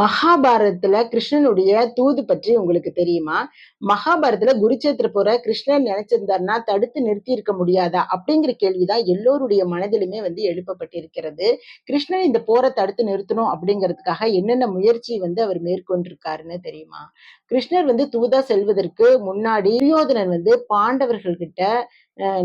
மகாபாரதத்துல கிருஷ்ணனுடைய தூது பற்றி உங்களுக்கு தெரியுமா? மகாபாரதத்துல குருச்சேத்திர போற கிருஷ்ணன் நினைச்சிருந்தாருன்னா தடுத்து நிறுத்தி இருக்க முடியாதா? அப்படிங்கிற கேள்விதான் எல்லோருடைய மனதிலுமே வந்து எழுப்பப்பட்டிருக்கிறது. கிருஷ்ணன் இந்த போரை தடுத்து நிறுத்தணும் அப்படிங்கிறதுக்காக என்னென்ன முயற்சி வந்து அவர் மேற்கொண்டிருக்காருன்னு தெரியுமா? கிருஷ்ணர் வந்து தூதா செல்வதற்கு முன்னாடி துரியோதனன் வந்து பாண்டவர்கள் கிட்ட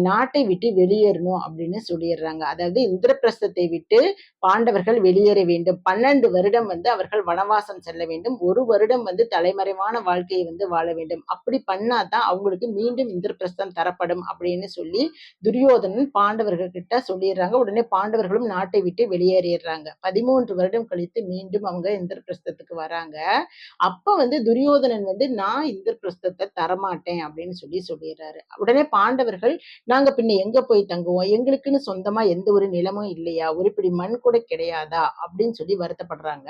நாட்டை விட்டு வெளியேறணும் அப்படின்னு சொல்லிடுறாங்க. அதாவது இந்திரபிரஸ்தத்தை விட்டு பாண்டவர்கள் வெளியேற வேண்டும். பன்னெண்டு வருடம் வந்து அவர்கள் வனவாசம் செல்ல வேண்டும். ஒரு வருடம் வந்து தலைமறைவான வாழ்க்கையை வந்து வாழ வேண்டும். அப்படி பண்ணாதான் அவங்களுக்கு மீண்டும் இந்திரபிரஸ்தம் தரப்படும் அப்படின்னு சொல்லி துரியோதனன் பாண்டவர்கள் கிட்ட சொல்லிடுறாங்க. உடனே பாண்டவர்களும் நாட்டை விட்டு வெளியேறிடுறாங்க. பதிமூன்று வருடம் கழித்து மீண்டும் அவங்க இந்திரபிரஸ்தத்துக்கு வராங்க. அப்ப வந்து துரியோதனன் வந்து நான் இந்திரபிரஸ்தத்தை தரமாட்டேன் அப்படின்னு சொல்லி சொல்லிடுறாரு. உடனே பாண்டவர்கள் நாங்க பின்ன எங்க போய் தங்குவோம்? எங்களுக்குன்னு சொந்தமா எந்த ஒரு நிலமும் இல்லையா? ஒரு பிடி மண் கூட கிடையாதா? அப்படின்னு சொல்லி வருத்தப்படுறாங்க.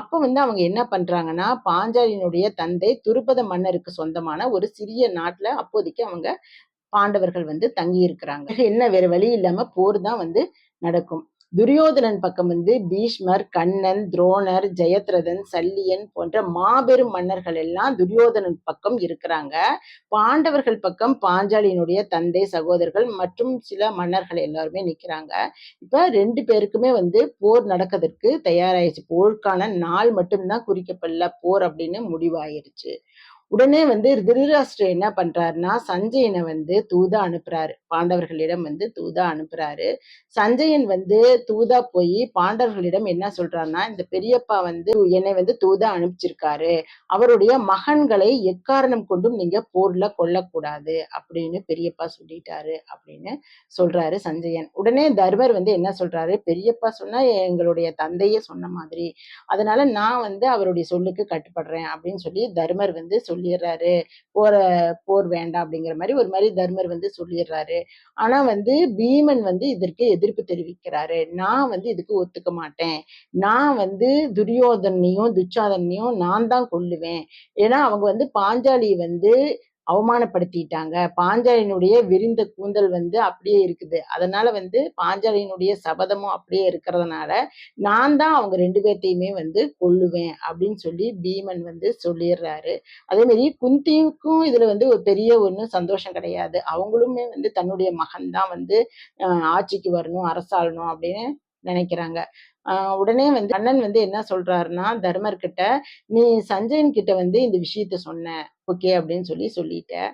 அப்ப வந்து அவங்க என்ன பண்றாங்கன்னா பாஞ்சாலியினுடைய தந்தை துருபத மன்னருக்கு சொந்தமான ஒரு சிறிய நாட்டுல அப்போதைக்கு அவங்க பாண்டவர்கள் வந்து தங்கி இருக்கிறாங்க என்ன வேற வழி இல்லாம போர் தான் வந்து நடக்கும். துரியோதனன் பக்கம் வந்து பீஷ்மர் கண்ணன் துரோணர் ஜெயத்ரதன் சல்லியன் போன்ற மாபெரும் மன்னர்கள் எல்லாம் துரியோதனன் பக்கம் இருக்கிறாங்க. பாண்டவர்கள் பக்கம் பாஞ்சாலியினுடைய தந்தை சகோதரர்கள் மற்றும் சில மன்னர்கள் எல்லாருமே நிற்கிறாங்க இப்ப ரெண்டு பேருக்குமே வந்து போர் நடக்கிறதுக்கு தயாராயிடுச்சு. போருக்கான நாள் மட்டும்தான் குறிக்கப்படல. போர் அப்படின்னு முடிவாயிருச்சு உடனே வந்து திருராஷ்டிரர் என்ன பண்றாருன்னா சஞ்சயனை வந்து தூதா அனுப்புறாரு. பாண்டவர்களிடம் வந்து தூதா அனுப்புறாரு. சஞ்சயன் வந்து தூதா போய் பாண்டவர்களிடம் என்ன சொல்றாருன்னா இந்த பெரியப்பா வந்து என்னை வந்து தூதா அனுப்பிச்சிருக்காரு. அவருடைய மகன்களை எக்காரணம் கொண்டும் நீங்க போர்ல கொல்லக்கூடாது அப்படின்னு பெரியப்பா சொல்லிட்டாரு அப்படின்னு சொல்றாரு சஞ்சயன். உடனே தர்மர் வந்து என்ன சொல்றாரு பெரியப்பா சொன்னா எங்களுடைய தந்தையே சொன்ன மாதிரி. அதனால நான் வந்து அவருடைய சொல்லுக்கு கட்டுப்படுறேன் அப்படின்னு சொல்லி தர்மர் வந்து சொல்லிடுறாரு போற போர் வேண்டாம் அப்படிங்கிற மாதிரி ஒரு மாதிரி தர்மர் வந்து சொல்லிடுறாரு ஆனா வந்து பீமன் வந்து இதற்கு எதிர்ப்பு தெரிவிக்கிறாரு. நான் வந்து இதுக்கு ஒத்துக்க மாட்டேன். நான் வந்து துரியோதனையும் துச்சாதனையும் நான் தான் கொல்லுவேன். ஏன்னா அவங்க வந்து பாஞ்சாலி வந்து அவமானப்படுத்திட்டாங்க. பாஞ்சாலியினுடைய விரிந்த கூந்தல் வந்து அப்படியே இருக்குது. அதனால வந்து பாஞ்சாலியினுடைய சபதமும் அப்படியே இருக்கிறதுனால நான் தான் அவங்க ரெண்டு பேர்த்தையுமே வந்து கொல்லுவேன் அப்படின்னு சொல்லி பீமன் வந்து சொல்லிடுறாரு. அதே மாதிரி குந்திக்கும் இதுல வந்து ஒரு பெரிய ஒன்றும் சந்தோஷம் கிடையாது. அவங்களுமே வந்து தன்னுடைய மகன் தான் வந்து ஆட்சிக்கு வரணும் அரசாளணும் அப்படின்னு நினைக்கிறாங்க. உடனே வந்து அண்ணன் வந்து என்ன சொல்றாருன்னா தர்மர் கிட்ட நீ சஞ்சயன் கிட்ட வந்து இந்த விஷயத்த சொன்ன ஓகே? அப்படின்னு சொல்லி சொல்லிட்டேன்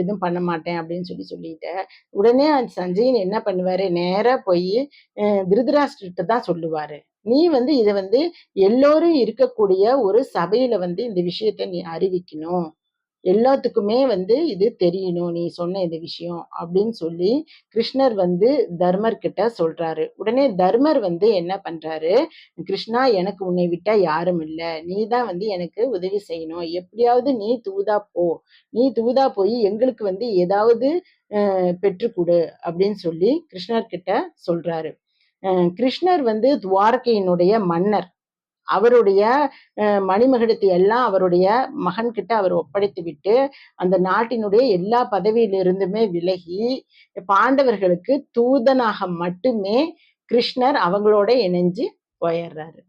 எதுவும் பண்ண மாட்டேன் அப்படின்னு சொல்லி சொல்லிட்டேன் உடனே சஞ்சயன் என்ன பண்ணுவாரு? நேரா போய் திருதராஷ்டிரிட்ட தான் சொல்லுவாரு. நீ வந்து இதை வந்து எல்லோரும் இருக்கக்கூடிய ஒரு சபையில வந்து இந்த விஷயத்த நீ அறிவிக்கணும். எல்லாத்துக்குமே வந்து இது தெரியணும் நீ சொன்ன இந்த விஷயம் அப்படின்னு சொல்லி கிருஷ்ணர் வந்து தர்மர் கிட்ட சொல்றாரு. உடனே தர்மர் வந்து என்ன பண்றாரு? கிருஷ்ணா எனக்கு உன்னை விட்டா யாரும் இல்லை. நீ தான் வந்து எனக்கு உதவி செய்யணும். எப்படியாவது நீ தூதா போ. நீ தூதா போய் எங்களுக்கு வந்து ஏதாவது பெற்றுக்கொடு அப்படின்னு சொல்லி கிருஷ்ணர் கிட்ட சொல்றாரு கிருஷ்ணர் வந்து துவாரகையினுடைய மன்னர். அவருடைய மணிமகுடத்தை எல்லாம் அவருடைய மகன்கிட்ட அவர் ஒப்படைத்து விட்டு அந்த நாட்டினுடைய எல்லா பதவியிலிருந்துமே விலகி பாண்டவர்களுக்கு தூதனாக மட்டுமே கிருஷ்ணர் அவங்களோட இணைஞ்சு போயிடுறாரு.